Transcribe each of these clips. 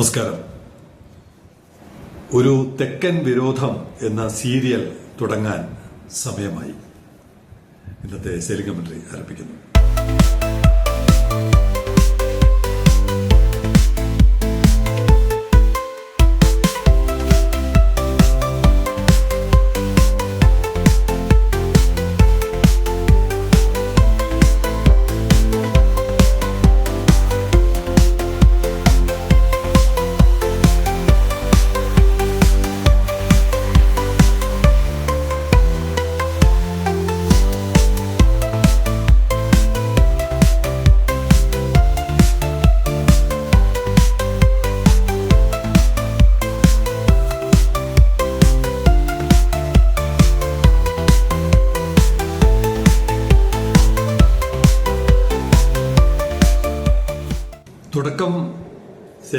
നമസ്കാരം. ഒരു തെക്കൻ വിരോധം എന്ന സീരിയൽ തുടങ്ങാൻ സമയമായി. ഇന്നത്തെ സെയിലിംഗ് കമന്ററി ആരംഭിക്കുന്നു.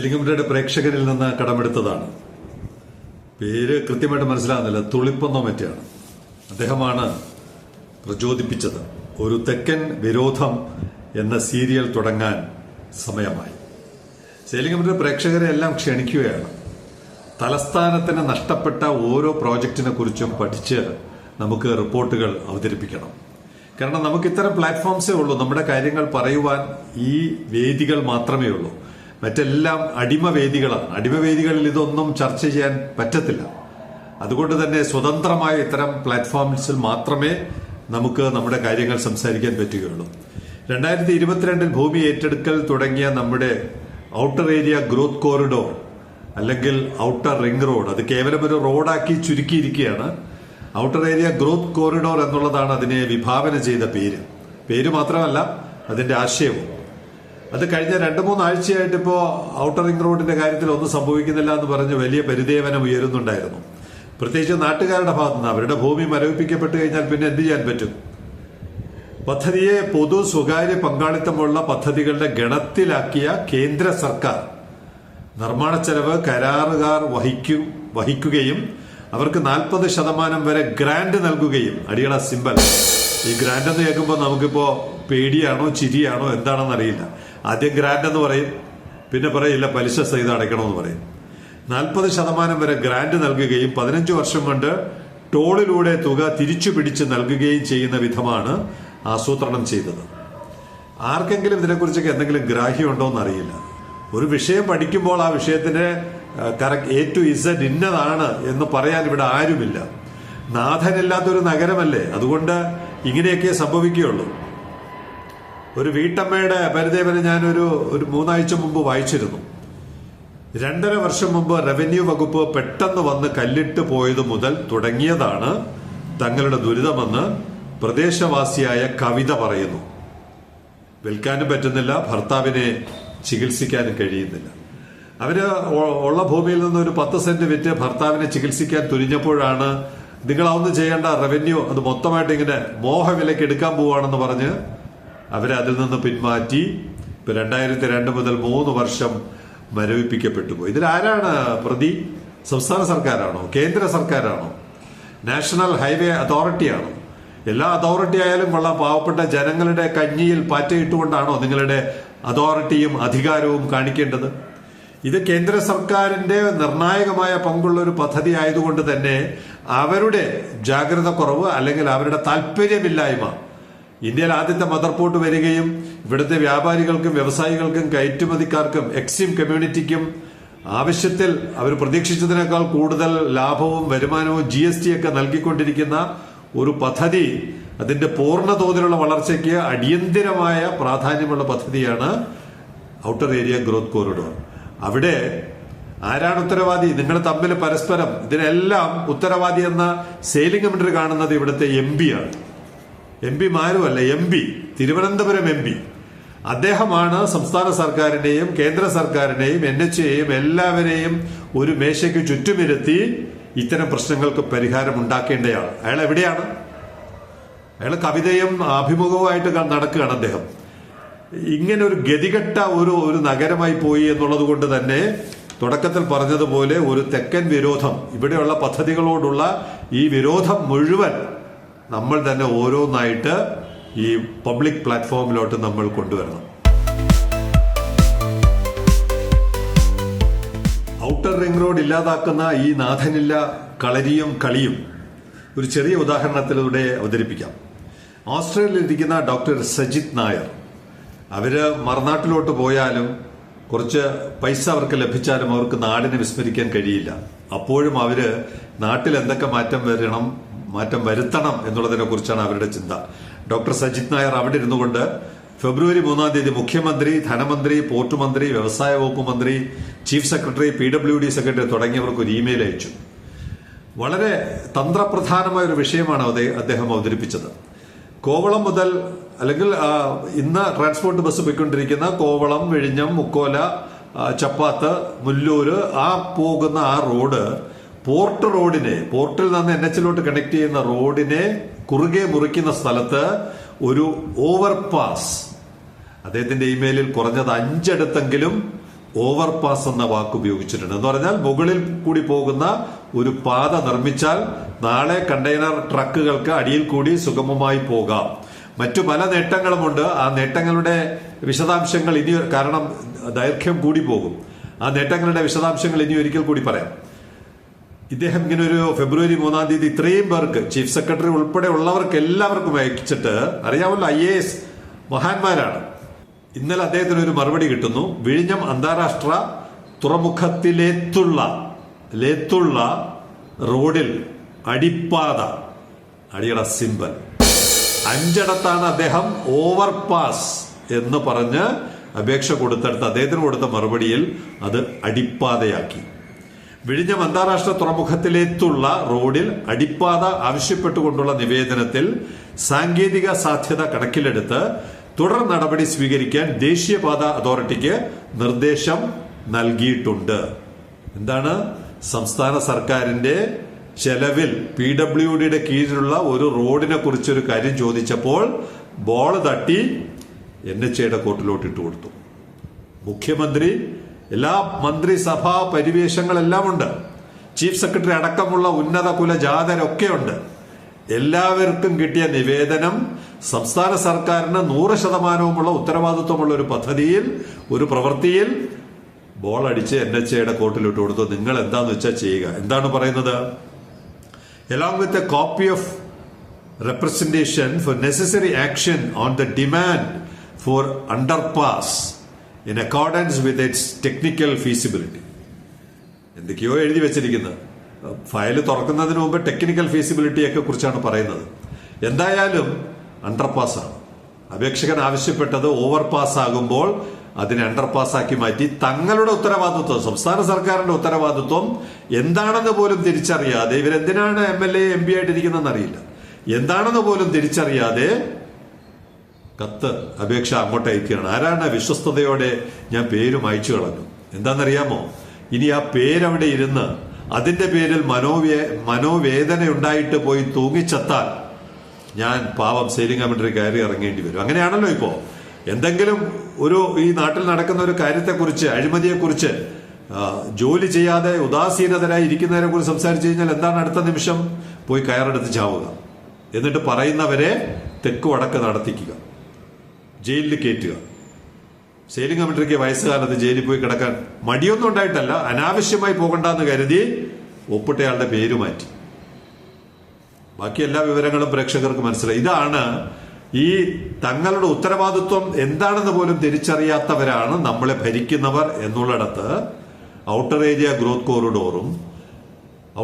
കമന്ററിയുടെ പ്രേക്ഷകരിൽ നിന്ന് കടമെടുത്തതാണ്. പേര് കൃത്യമായിട്ട് മനസ്സിലാകുന്നില്ല. തുളിപ്പെന്നോ മറ്റാണ് അദ്ദേഹമാണ് പ്രചോദിപ്പിച്ചത്. ഒരു തെക്കൻ വിരോധം എന്ന സീരിയൽ തുടങ്ങാൻ സമയമായി. സെയിലിംഗ് കമന്ററി പ്രേക്ഷകരെ എല്ലാം ക്ഷണിക്കുകയാണ്. തലസ്ഥാനത്തിന് നഷ്ടപ്പെട്ട ഓരോ പ്രോജക്റ്റിനെ കുറിച്ചും പഠിച്ച് നമുക്ക് റിപ്പോർട്ടുകൾ അവതരിപ്പിക്കണം. കാരണം നമുക്ക് ഇത്തരം പ്ലാറ്റ്ഫോംസേ ഉള്ളൂ. നമ്മുടെ കാര്യങ്ങൾ പറയുവാൻ ഈ വേദികൾ മാത്രമേ ഉള്ളൂ. മറ്റെല്ലാം അടിമവേദികളാണ്. അടിമവേദികളിൽ ഇതൊന്നും ചർച്ച ചെയ്യാൻ പറ്റത്തില്ല. അതുകൊണ്ട് തന്നെ സ്വതന്ത്രമായ ഇത്തരം പ്ലാറ്റ്ഫോംസിൽ മാത്രമേ നമുക്ക് നമ്മുടെ കാര്യങ്ങൾ സംസാരിക്കാൻ പറ്റുകയുള്ളൂ. രണ്ടായിരത്തി ഇരുപത്തിരണ്ടിൽ ഭൂമി ഏറ്റെടുക്കൽ തുടങ്ങിയ നമ്മുടെ ഔട്ടർ ഏരിയ ഗ്രോത്ത് കോറിഡോർ അല്ലെങ്കിൽ ഔട്ടർ റിംഗ് റോഡ് അത് കേവലം ഒരു റോഡാക്കി ചുരുക്കിയിരിക്കുകയാണ്. ഔട്ടർ ഏരിയ ഗ്രോത്ത് കോറിഡോർ എന്നുള്ളതാണ് അതിനെ വിഭാവന ചെയ്ത പേര്. പേര് മാത്രമല്ല അതിന്റെ ആശയവും. അത് കഴിഞ്ഞ രണ്ട് മൂന്ന് ആഴ്ചയായിട്ട് ഔട്ടർ റിംഗ് റോഡിന്റെ കാര്യത്തിൽ ഒന്നും സംഭവിക്കുന്നില്ല എന്ന് പറഞ്ഞ് വലിയ പരിദേവനം ഉയരുന്നുണ്ടായിരുന്നു. പ്രത്യേകിച്ച് നാട്ടുകാരുടെ ഭാഗത്തു നിന്ന് അവരുടെ ഭൂമി മരവിപ്പിക്കപ്പെട്ട് കഴിഞ്ഞാൽ പിന്നെ എന്ത് ചെയ്യാൻ പറ്റും? പദ്ധതിയെ പൊതു സ്വകാര്യ പങ്കാളിത്തമുള്ള പദ്ധതികളുടെ ഗണത്തിലാക്കിയ കേന്ദ്ര സർക്കാർ നിർമ്മാണ ചെലവ് കരാറുകാർ വഹിക്കും വഹിക്കുകയും അവർക്ക് നാൽപ്പത് ശതമാനം വരെ ഗ്രാന്റ് നൽകുകയും അടിയള സിമ്പൽ. ഈ ഗ്രാന്റ് എന്ന് കേൾക്കുമ്പോൾ നമുക്കിപ്പോ പേടിയാണോ ചിരിയാണോ എന്താണെന്ന് അറിയില്ല ആദ്യം ഗ്രാന്റ് എന്ന് പറയും. പിന്നെ പറയില്ല പലിശ സഹിതം അടയ്ക്കണമെന്ന് പറയും. നാൽപ്പത് ശതമാനം വരെ ഗ്രാൻഡ് നൽകുകയും പതിനഞ്ച് വർഷം കൊണ്ട് ടോളിലൂടെ തുക തിരിച്ചു പിടിച്ച് നൽകുകയും ചെയ്യുന്ന വിധമാണ് ആസൂത്രണം ചെയ്തത്. ആർക്കെങ്കിലും ഇതിനെക്കുറിച്ചൊക്കെ എന്തെങ്കിലും ഗ്രാഹ്യമുണ്ടോ എന്നറിയില്ല. ഒരു വിഷയം പഠിക്കുമ്പോൾ ആ വിഷയത്തിന്റെ കറക്റ്റ് എ ടു ഇസഡ് ഇന്നതാണ് എന്ന് പറയാൻ ഇവിടെ ആരുമില്ല. നാഥനില്ലാത്തൊരു നഗരമല്ലേ? അതുകൊണ്ട് ഇങ്ങനെയൊക്കെ സംഭവിക്കുകയുള്ളൂ. ഒരു വീട്ടമ്മയുടെ പരിദേവനെ ഞാനൊരു ഒരു മൂന്നാഴ്ച മുമ്പ് വായിച്ചിരുന്നു. രണ്ടര വർഷം മുമ്പ് റവന്യൂ വകുപ്പ് പെട്ടെന്ന് വന്ന് കല്ലിട്ട് പോയത് മുതൽ തുടങ്ങിയതാണ് തങ്ങളുടെ ദുരിതമെന്ന് പ്രദേശവാസിയായ കവിത പറയുന്നു. വിൽക്കാനും പറ്റുന്നില്ല ഭർത്താവിനെ ചികിത്സിക്കാനും കഴിയുന്നില്ല. അവർ ഉള്ള ഭൂമിയിൽ നിന്ന് ഒരു പത്ത് സെന്റ് വിറ്റ് ഭർത്താവിനെ ചികിത്സിക്കാൻ തുനിഞ്ഞപ്പോഴാണ് നിങ്ങൾ അതൊന്നും ചെയ്യേണ്ട റവന്യൂ അത് മൊത്തമായിട്ട് ഇങ്ങനെ മോഹവിലയ്ക്ക് എടുക്കാൻ പോവാണെന്ന് പറഞ്ഞ് അവരെ അതിൽ നിന്ന് പിന്മാറ്റി ഇപ്പൊ രണ്ടായിരത്തി രണ്ട് മുതൽ മൂന്ന് വർഷം മരവിപ്പിക്കപ്പെട്ടു പോയി. ഇതിൽ ആരാണ് പ്രതി? സംസ്ഥാന സർക്കാരാണോ? കേന്ദ്ര സർക്കാരാണോ? നാഷണൽ ഹൈവേ അതോറിറ്റിയാണോ? എല്ലാ അതോറിറ്റി ആയാലും കൊള്ളാം. പാവപ്പെട്ട ജനങ്ങളുടെ കഞ്ഞിയിൽ പാറ്റയിട്ടുകൊണ്ടാണോ നിങ്ങളുടെ അതോറിറ്റിയും അധികാരവും കാണിക്കേണ്ടത്? ഇത് കേന്ദ്ര സർക്കാരിന്റെ നിർണായകമായ പങ്കുള്ള ഒരു പദ്ധതി ആയതുകൊണ്ട് തന്നെ അവരുടെ ജാഗ്രത കുറവ് അല്ലെങ്കിൽ അവരുടെ താല്പര്യമില്ലായ്മ ഇന്ത്യയിൽ ആദ്യത്തെ മദർ പോർട്ട് വരികയും ഇവിടുത്തെ വ്യാപാരികൾക്കും വ്യവസായികൾക്കും കയറ്റുമതിക്കാർക്കും എക്സിം കമ്മ്യൂണിറ്റിക്കും ആവശ്യത്തിൽ അവർ പ്രതീക്ഷിച്ചതിനേക്കാൾ കൂടുതൽ ലാഭവും വരുമാനവും ജി എസ് ടി ഒക്കെ നൽകിക്കൊണ്ടിരിക്കുന്ന ഒരു പദ്ധതി അതിന്റെ പൂർണ തോതിലുള്ള വളർച്ചയ്ക്ക് അടിയന്തിരമായ പ്രാധാന്യമുള്ള പദ്ധതിയാണ് ഔട്ടർ ഏരിയ ഗ്രോത്ത് കോറിഡോർ അവിടെ ആരാണ് ഉത്തരവാദി? നിങ്ങൾ തമ്മിൽ പരസ്പരം ഇതിനെല്ലാം ഉത്തരവാദി എന്ന സെയിലിംഗ് കമ്മിറ്റി കാണുന്നത് ഇവിടുത്തെ എം ആണ്. M പിമാരുമല്ല M P Thiruvananthapuram M P അദ്ദേഹമാണ് സംസ്ഥാന സർക്കാരിനെയും കേന്ദ്ര സർക്കാരിനെയും എൻ എച്ച് എയും എല്ലാവരെയും ഒരു മേശയ്ക്ക് ചുറ്റുമിരുത്തി ഇത്തരം പ്രശ്നങ്ങൾക്ക് പരിഹാരം ഉണ്ടാക്കേണ്ടയാൾ അയാൾ എവിടെയാണ്? അയാൾ കവിതയും അഭിമുഖവുമായിട്ട് നടക്കുകയാണ് അദ്ദേഹം. ഇങ്ങനെ ഒരു ഗതികെട്ട ഒരു ഒരു നഗരമായി പോയി എന്നുള്ളത് കൊണ്ട് തന്നെ തുടക്കത്തിൽ പറഞ്ഞതുപോലെ ഒരു തെക്കൻ വിരോധം ഇവിടെയുള്ള പദ്ധതികളോടുള്ള ഈ വിരോധം മുഴുവൻ നമ്മൾ തന്നെ ഓരോന്നായിട്ട് ഈ പബ്ലിക് പ്ലാറ്റ്ഫോമിലോട്ട് നമ്മൾ കൊണ്ടുവരണം. ഔട്ടർ റിംഗ് റോഡ് ഇല്ലാതാക്കുന്ന ഈ നാഥനില്ല കളരിയും കളിയും ഒരു ചെറിയ ഉദാഹരണത്തിലൂടെ അവതരിപ്പിക്കാം. ഓസ്ട്രേലിയയിൽ ഇരിക്കുന്ന ഡോക്ടർ സജിത് നായർ. അവർ മറുനാട്ടിലോട്ട് പോയാലും കുറച്ച് പൈസ അവർക്ക് ലഭിച്ചാലും അവർക്ക് നാടിനെ വിസ്മരിക്കാൻ കഴിയില്ല. അപ്പോഴും അവർ നാട്ടിൽ എന്തൊക്കെ മാറ്റം വരണം മാറ്റം വരുത്തണം എന്നുള്ളതിനെ കുറിച്ചാണ് അവരുടെ ചിന്ത. ഡോക്ടർ സജിത് നായർ അവിടെ ഇരുന്നുകൊണ്ട് ഫെബ്രുവരി മൂന്നാം തീയതി മുഖ്യമന്ത്രി ധനമന്ത്രി പോർട്ട് മന്ത്രി വ്യവസായ വകുപ്പ് മന്ത്രി chief secretary P W D secretary തുടങ്ങിയവർക്ക് ഒരു ഇമെയിൽ അയച്ചു. വളരെ തന്ത്രപ്രധാനമായ ഒരു വിഷയമാണ് അദ്ദേഹം അവതരിപ്പിച്ചത്. കോവളം മുതൽ അല്ലെങ്കിൽ ഇന്ന് ട്രാൻസ്പോർട്ട് ബസ് പോയിക്കൊണ്ടിരിക്കുന്ന കോവളം വിഴിഞ്ഞം മുക്കോല ചപ്പാത്ത് മുല്ലൂര് ആ പോകുന്ന ആ റോഡ് പോർട്ട് റോഡിനെ പോർട്ടിൽ നിന്ന് എൻ എച്ചിലോട്ട് കണക്ട് ചെയ്യുന്ന റോഡിനെ കുറുകെ മുറിക്കുന്ന സ്ഥലത്ത് ഒരു ഓവർപാസ് അദ്ദേഹത്തിന്റെ ഇമെയിലിൽ കുറഞ്ഞത് അഞ്ചിടത്തെങ്കിലും ഓവർപാസ് എന്ന വാക്ക് ഉപയോഗിച്ചിട്ടുണ്ട്. എന്ന് പറഞ്ഞാൽ മുകളിൽ കൂടി പോകുന്ന ഒരു പാത നിർമ്മിച്ചാൽ നാളെ കണ്ടെയ്നർ ട്രക്കുകൾക്ക് അടിയിൽ കൂടി സുഗമമായി പോകാം. മറ്റു പല നേട്ടങ്ങളുമുണ്ട്. ആ നേട്ടങ്ങളുടെ വിശദാംശങ്ങൾ ഇനി കാരണം ദൈർഘ്യം കൂടി പോകും. ആ നേട്ടങ്ങളുടെ വിശദാംശങ്ങൾ ഇനി ഒരിക്കൽ കൂടി പറയാം. ഇദ്ദേഹം ഇങ്ങനെ ഒരു ഫെബ്രുവരി മൂന്നാം തീയതി ഇത്രയും പേർക്ക് ചീഫ് സെക്രട്ടറി ഉൾപ്പെടെ ഉള്ളവർക്ക് എല്ലാവർക്കും അയച്ചിട്ട് അറിയാമല്ലോ ഐ എ എസ് മഹാന്മാരാണ്. ഇന്നലെ അദ്ദേഹത്തിന് ഒരു മറുപടി കിട്ടുന്നു. വിഴിഞ്ഞം അന്താരാഷ്ട്ര തുറമുഖത്തിലേത്തുള്ള ലേത്തുള്ള റോഡിൽ അടിപ്പാത അടിയുടെ സിമ്പൽ. അഞ്ചിടത്താണ് അദ്ദേഹം ഓവർപാസ് എന്ന് പറഞ്ഞ് അപേക്ഷ കൊടുത്തെടുത്ത് അദ്ദേഹത്തിന് കൊടുത്ത മറുപടിയിൽ അത് അടിപ്പാതയാക്കി. വിഴിഞ്ഞം അന്താരാഷ്ട്ര തുറമുഖത്തിലേക്കുള്ള റോഡിൽ അടിപ്പാത ആവശ്യപ്പെട്ടുകൊണ്ടുള്ള നിവേദനത്തിൽ സാങ്കേതിക സാധ്യത കണക്കിലെടുത്ത് തുടർ നടപടി സ്വീകരിക്കാൻ ദേശീയപാത അതോറിറ്റിക്ക് നിർദ്ദേശം നൽകിയിട്ടുണ്ട്. എന്താണ്? സംസ്ഥാന സർക്കാരിന്റെ ചെലവിൽ പി ഡബ്ല്യു ഡിയുടെ കീഴിലുള്ള ഒരു റോഡിനെ കുറിച്ചൊരു കാര്യം ചോദിച്ചപ്പോൾ ബോൾ തട്ടി എൻ എച്ച് എയുടെ കോർട്ടിലോട്ട് ഇട്ടുകൊടുത്തു മുഖ്യമന്ത്രി എല്ലാ മന്ത്രിസഭാ പരിവേഷങ്ങളെല്ലാം ഉണ്ട്. ചീഫ് സെക്രട്ടറി അടക്കമുള്ള ഉന്നത കുല ജാതരൊക്കെ ഉണ്ട് എല്ലാവർക്കും കിട്ടിയ നിവേദനം സംസ്ഥാന സർക്കാരിന് നൂറ് ശതമാനവുമുള്ള ഉത്തരവാദിത്വമുള്ള ഒരു പദ്ധതിയിൽ ഒരു പ്രവൃത്തിയിൽ ബോൾ അടിച്ച് എൻ എച്ച് എയുടെ കോർട്ടിലിട്ട് കൊടുത്തു. നിങ്ങൾ എന്താന്ന് വെച്ചാൽ ചെയ്യുക. എന്താണ് പറയുന്നത്? Along with a copy of representation for necessary action on the demand for underpass in accordance with its technical feasibility എന്തൊക്കെയോ എഴുതി വെച്ചിരിക്കുന്നത് ഫയൽ തുറക്കുന്നതിന് മുമ്പ് ടെക്നിക്കൽ ഫീസിബിലിറ്റിയൊക്കെ കുറിച്ചാണ് പറയുന്നത്. എന്തായാലും അണ്ടർപാസ് ആണ്. അപേക്ഷകൻ ആവശ്യപ്പെട്ടത് ഓവർപാസ് ആകുമ്പോൾ അതിനെ അണ്ടർപാസ് ആക്കി മാറ്റി തങ്ങളുടെ ഉത്തരവാദിത്വം സംസ്ഥാന സർക്കാരിന്റെ ഉത്തരവാദിത്വം എന്താണെന്ന് പോലും തിരിച്ചറിയാതെ ഇവരെന്തിനാണ് M L A M P ആയിട്ടിരിക്കുന്നതെന്ന് അറിയില്ല. എന്താണെന്ന് പോലും തിരിച്ചറിയാതെ കത്ത് അപേക്ഷ അങ്ങോട്ട് അയക്കുകയാണ് ആരാണ് വിശ്വസ്തയോടെ ഞാൻ പേരും അയച്ചു കളഞ്ഞു? എന്താണെന്നറിയാമോ? ഇനി ആ പേരവിടെ ഇരുന്ന് അതിന്റെ പേരിൽ മനോവേ മനോവേദന ഉണ്ടായിട്ട് പോയി തൂങ്ങിച്ചത്താൽ ഞാൻ പാവം സെയിലിംഗ് കമ്മിറ്ററി കയറി ഇറങ്ങേണ്ടി വരും. അങ്ങനെയാണല്ലോ ഇപ്പോ. എന്തെങ്കിലും ഒരു ഈ നാട്ടിൽ നടക്കുന്ന ഒരു കാര്യത്തെക്കുറിച്ച് അഴിമതിയെക്കുറിച്ച് ജോലി ചെയ്യാതെ ഉദാസീനതരായി ഇരിക്കുന്നതിനെ കുറിച്ച് സംസാരിച്ചു കഴിഞ്ഞാൽ എന്താണ് അടുത്ത നിമിഷം? പോയി കയറെടുത്ത് ചാവുക. എന്നിട്ട് പറയുന്നവരെ തെക്ക് വടക്ക് നടത്തിക്കുക. ജയിലിൽ കയറ്റുക സെയിലിംഗ് കമ്മിറ്റിക്ക് വയസ്സുകാലത്ത് ജയിലിൽ പോയി കിടക്കാൻ മടിയൊന്നും ഉണ്ടായിട്ടല്ല. അനാവശ്യമായി പോകണ്ടെന്ന് കരുതി ഒപ്പിട്ടയാളുടെ പേര് മാറ്റി. ബാക്കി എല്ലാ വിവരങ്ങളും പ്രേക്ഷകർക്ക് മനസ്സിലായി. ഇതാണ് ഈ തങ്ങളുടെ ഉത്തരവാദിത്വം എന്താണെന്ന് പോലും തിരിച്ചറിയാത്തവരാണ് നമ്മളെ ഭരിക്കുന്നവർ എന്നുള്ളിടത്ത് ഔട്ടർ ഏരിയ ഗ്രോത്ത് കോറിഡോറും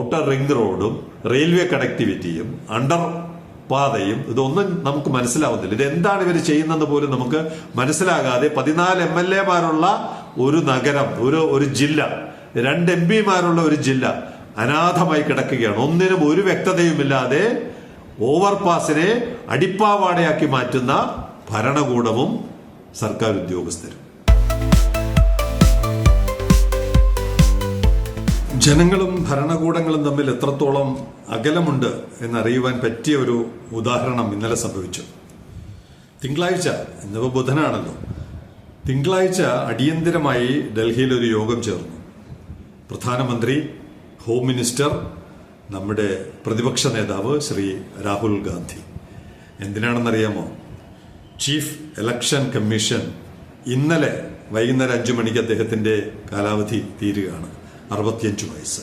ഔട്ടർ റിംഗ് റോഡും റെയിൽവേ കണക്ടിവിറ്റിയും അണ്ടർ പാതയും ഇതൊന്നും നമുക്ക് മനസ്സിലാവുന്നില്ല. ഇത് എന്താണ് ഇവർ ചെയ്യുന്നതെന്ന് പോലും നമുക്ക് മനസ്സിലാകാതെ പതിനാല് എം എൽ എമാരുള്ള ഒരു നഗരം ഒരു ഒരു ജില്ല രണ്ട് എം പിമാരുള്ള ഒരു ജില്ല അനാഥമായി കിടക്കുകയാണ്. ഒന്നിനും ഒരു വ്യക്തതയുമില്ലാതെ ഓവർപാസിനെ അടിപ്പാവാടയാക്കി മാറ്റുന്ന ഭരണകൂടവും സർക്കാർ ഉദ്യോഗസ്ഥരും. ജനങ്ങളും ഭരണകൂടങ്ങളും തമ്മിൽ എത്രത്തോളം അകലമുണ്ട് എന്നറിയുവാൻ പറ്റിയ ഒരു ഉദാഹരണം ഇന്നലെ സംഭവിച്ചു. തിങ്കളാഴ്ച ഇന്നിപ്പോൾ ബുധനാണല്ലോ. തിങ്കളാഴ്ച അടിയന്തിരമായി ഡൽഹിയിൽ ഒരു യോഗം ചേർന്നു. പ്രധാനമന്ത്രി ഹോം മിനിസ്റ്റർ നമ്മുടെ പ്രതിപക്ഷ നേതാവ് ശ്രീ രാഹുൽ ഗാന്ധി. എന്തിനാണെന്നറിയാമോ? ചീഫ് ഇലക്ഷൻ കമ്മീഷൻ ഇന്നലെ വൈകുന്നേരം അഞ്ചു മണിക്ക് അദ്ദേഹത്തിന്റെ കാലാവധി തീരുകയാണ്. അറുപത്തിയഞ്ച് വയസ്സ്.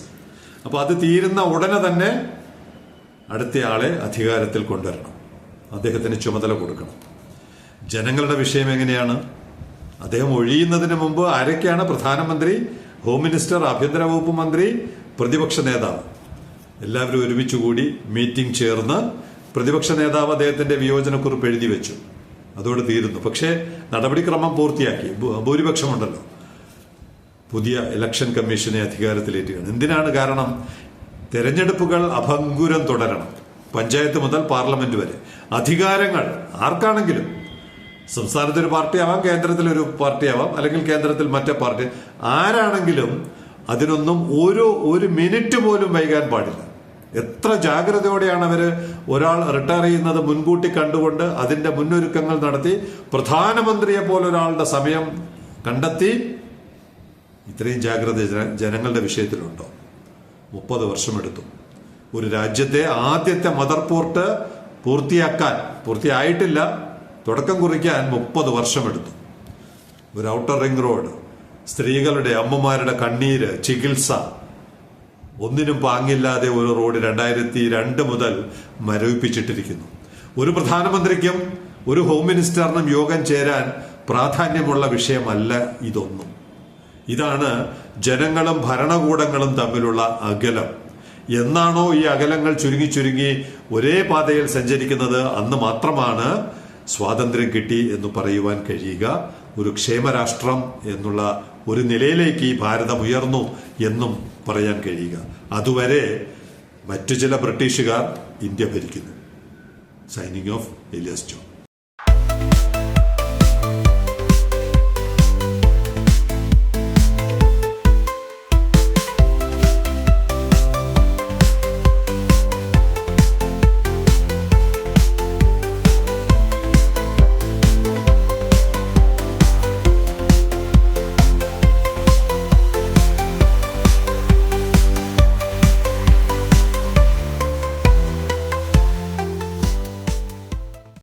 അപ്പോൾ അത് തീരുന്ന ഉടനെ തന്നെ അടുത്തയാളെ അധികാരത്തിൽ കൊണ്ടുവരണം. അദ്ദേഹത്തിന് ചുമതല കൊടുക്കണം. ജനങ്ങളുടെ വിഷയം എങ്ങനെയാണ്? അദ്ദേഹം ഒഴിയുന്നതിന് മുമ്പ് ആരൊക്കെയാണ് പ്രധാനമന്ത്രി ഹോം മിനിസ്റ്റർ ആഭ്യന്തര വകുപ്പ് മന്ത്രി പ്രതിപക്ഷ നേതാവ്? എല്ലാവരും ഒരുമിച്ച് കൂടി മീറ്റിംഗ് ചേർന്ന് പ്രതിപക്ഷ നേതാവ് അദ്ദേഹത്തിന്റെ വിയോജനക്കുറിപ്പ് എഴുതി വെച്ചു. അതോടെ തീരുന്നു. പക്ഷേ നടപടിക്രമം പൂർത്തിയാക്കി. ഭൂരിപക്ഷമുണ്ടല്ലോ. പുതിയ ഇലക്ഷൻ കമ്മീഷനെ അധികാരത്തിലേറ്റുകയാണ് എന്തിനാണ് കാരണം? തെരഞ്ഞെടുപ്പുകൾ അഭംഗുരം തുടരണം. പഞ്ചായത്ത് മുതൽ പാർലമെന്റ് വരെ. അധികാരങ്ങൾ ആർക്കാണെങ്കിലും? സംസ്ഥാനത്ത് ഒരു പാർട്ടിയാവാം കേന്ദ്രത്തിൽ ഒരു പാർട്ടിയാവാം അല്ലെങ്കിൽ കേന്ദ്രത്തിൽ മറ്റേ പാർട്ടി. ആരാണെങ്കിലും അതിനൊന്നും ഓരോ ഒരു മിനിറ്റ് പോലും വൈകാൻ പാടില്ല. എത്ര ജാഗ്രതയോടെയാണ് അവർ ഒരാൾ റിട്ടയർ ചെയ്യുന്നത് മുൻകൂട്ടി കണ്ടുകൊണ്ട് അതിന്റെ മുന്നൊരുക്കങ്ങൾ നടത്തി പ്രധാനമന്ത്രിയെ പോലെ ഒരാളുടെ സമയം കണ്ടെത്തി ഇത്രയും ജാഗ്രത ജനങ്ങളുടെ വിഷയത്തിലുണ്ടോ? മുപ്പത് വർഷമെടുത്തു. ഒരു രാജ്യത്തെ ആദ്യത്തെ മദർ പോർട്ട് പൂർത്തിയാക്കാൻ പൂർത്തിയായിട്ടില്ല തുടക്കം കുറിക്കാൻ മുപ്പത് വർഷമെടുത്തു. ഒരു ഔട്ടർ റിംഗ് റോഡ് സ്ത്രീകളുടെ അമ്മമാരുടെ കണ്ണീര് ചികിത്സ. ഒന്നിനും പാങ്ങില്ലാതെ ഒരു റോഡ് രണ്ടായിരത്തി രണ്ട് മുതൽ മരവിപ്പിച്ചിട്ടിരിക്കുന്നു. ഒരു പ്രധാനമന്ത്രിക്കും ഒരു ഹോം മിനിസ്റ്ററിനും യോഗം ചേരാൻ പ്രാധാന്യമുള്ള വിഷയമല്ല ഇതൊന്നും. ഇതാണ് ജനങ്ങളും ഭരണകൂടങ്ങളും തമ്മിലുള്ള അകലം. എന്നാണോ ഈ അകലങ്ങൾ ചുരുങ്ങി ചുരുങ്ങി ഒരേ പാതയിൽ സഞ്ചരിക്കുന്നത്? അന്ന് മാത്രമാണ് സ്വാതന്ത്ര്യം കിട്ടി എന്ന് പറയുവാൻ കഴിയുക. ഒരു ക്ഷേമരാഷ്ട്രം എന്നുള്ള ഒരു നിലയിലേക്ക് ഈ ഭാരതം ഉയർന്നു എന്നും പറയാൻ കഴിയുക. അതുവരെ മറ്റു ചില ബ്രിട്ടീഷുകാർ India ഭരിക്കുന്നു. Signing off Elias John